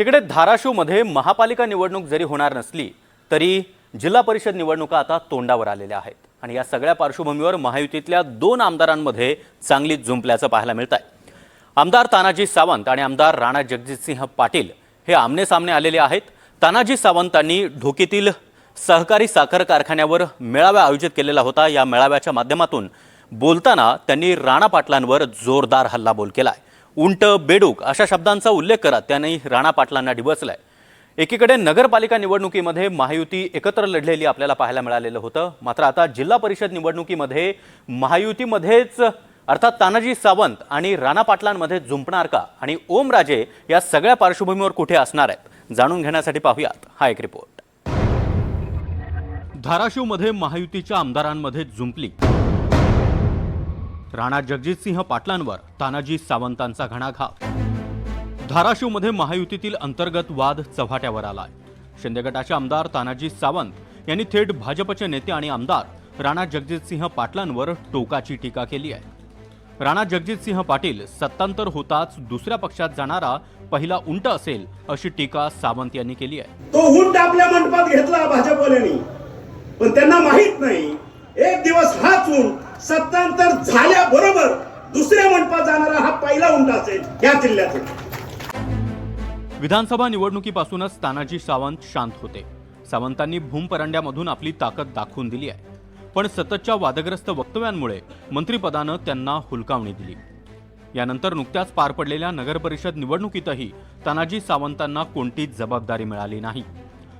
तिकडे धाराशिवमध्ये महापालिका निवडणूक जरी होणार नसली तरी जिल्हा परिषद निवडणुका आता तोंडावर आलेल्या आहेत. आणि या सगळ्या पार्श्वभूमीवर महायुतीतल्या दोन आमदारांमध्ये चांगलीच जुंपल्याचं पाहायला मिळत आहे आमदार तानाजी सावंत आणि आमदार राणा जगजितसिंह पाटील हे आमने सामने आलेले आहेत. तानाजी सावंतांनी ढोकीतील सहकारी साखर कारखान्यावर मेळावा आयोजित केलेला होता. या मेळाव्याच्या माध्यमातून बोलताना त्यांनी राणा पाटलांवर जोरदार हल्लाबोल आहे उंट बेडूक अशा शब्दांचा उल्लेख करत त्यांनी राणा पाटलांना डिवचलाय एकीकडे नगरपालिका निवडणुकीमध्ये महायुती एकत्र लढलेली आपल्याला पाहायला मिळालेलं होतं. मात्र आता जिल्हा परिषद निवडणुकीमध्ये महायुतीमध्येच अर्थात तानाजी सावंत आणि राणा पाटलांमध्ये जुंपणार का? आणि ओमराजे या सगळ्या पार्श्वभूमीवर कुठे असणार आहेत? जाणून घेण्यासाठी पाहूयात. हा एक रिपोर्ट. धाराशिवमध्ये महायुतीच्या आमदारांमध्ये जुंपली राणा जगजितसिंह पाटलांवर तानाजी सावंतांचा घणाघात धाराशिवमध्ये महायुतीतील अंतर्गत वाद चव्हाट्यावर आलाय. शिंदे गटाचे आमदार तानाजी सावंत यांनी थेट भाजपचे नेते आणि आमदार राणा जगजितसिंह पाटलांवर टोकाची टीका केली आहे. राणा जगजितसिंह पाटील सत्तांतर होताच दुसऱ्या पक्षात जाणारा पहिला उंट असेल अशी टीका सावंत यांनी केली आहे. तो हुंट आपल्या मंडपात घेतला भाजपवाल्यांनी. पण त्यांना माहीत नाही एक दिवस हाच उंट सत्तांतर झाल्याबरोबर दुसऱ्या मंडपात जाणारा हा पहिला उंट असेल या जिल्ह्यातील विधानसभा निवडणुकीपासूनच तानाजी सावंत शांत होते. सावंतांनी भूमपरांड्यामधून आपली ताकद दाखवून दिली आहे. पण सततच्या वादग्रस्त वक्तव्यांमुळे मंत्रिपदानं त्यांना हुलकावणी दिली. यानंतर नुकत्याच पार पडलेल्या नगरपरिषद निवडणुकीतही तानाजी सावंतांना कोणतीच जबाबदारी मिळाली नाही.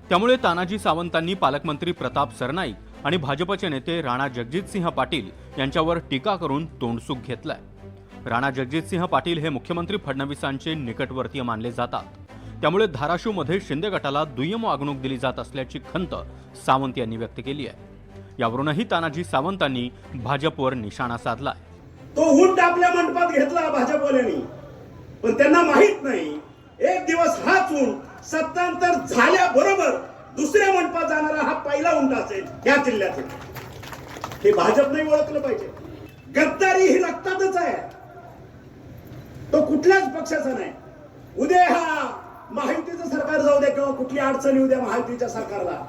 त्यामुळे तानाजी सावंतांनी पालकमंत्री प्रताप सरनाईक आणि भाजपचे नेते राणा जगजितसिंह पाटील यांच्यावर टीका करून तोंडसुख घेतलाय. राणा जगजितसिंह पाटील हे मुख्यमंत्री फडणवीसांचे निकटवर्तीय मानले जातात. त्यामुळे धाराशिवमध्ये शिंदे गटाला दुय्यम वागणूक दिली जात असल्याची खंत सावंत यांनी व्यक्त केली आहे. यावरूनही तानाजी सावंतांनी भाजपवर निशाणा साधलाय. तो हुंट आपल्या मंडपात घेतला भाजपवाल्यांनी. पण त्यांना माहीत नाही एक दिवस हाच उंट सत्तांतर झाल्याबरोबर दुसऱ्या मंडपात जाणार पहिला उंट असेल या जिल्ह्याचं हे भाजप नाही ओळखलं पाहिजे. गद्दारी ही रक्तातच आहे. तो कुठल्याच पक्षाचा नाही. उद्या हा महायुतीचं सरकार जाऊ द्या किंवा कुठली अडचण येऊ द्या महायुतीच्या सरकारला.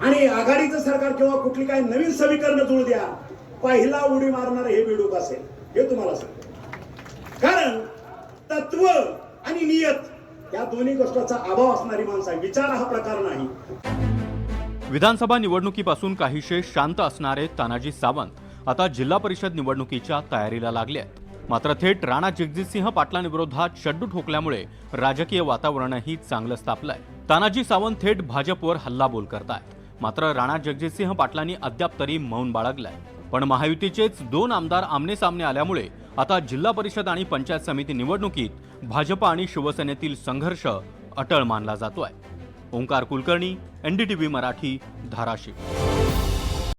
आणि आघाडीचं सरकार किंवा कुठली काही नवीन समीकरण जुळू द्या. पहिला उडी मारणार हे बेडूक असेल. हे तुम्हाला सांगतो. कारण तत्व आणि नियत या दोन्ही गोष्टीचा अभाव असणारी माणसं आहे. विचार हा प्रकार नाही. विधानसभा निवडणुकीपासून काहीशे शांत असणारे तानाजी सावंत आता जिल्हा परिषद निवडणुकीच्या तयारीला लागले आहेत. मात्र थेट राणा जगजितसिंह पाटलांविरोधात शड्डू ठोकल्यामुळे राजकीय वातावरणही चांगलं तापलंय तानाजी सावंत थेट भाजपवर हल्लाबोल करतायत. मात्र राणा जगजितसिंह पाटलांनी अद्याप तरी मौन बाळगलंय. पण महायुतीचेच दोन आमदार आमने सामने आल्यामुळे आता जिल्हा परिषद आणि पंचायत समिती निवडणुकीत भाजप आणि शिवसेनेतील संघर्ष अटळ मानला जातोय. ओंकार कुलकर्णी एनडीटीव्ही मराठी धाराशिव.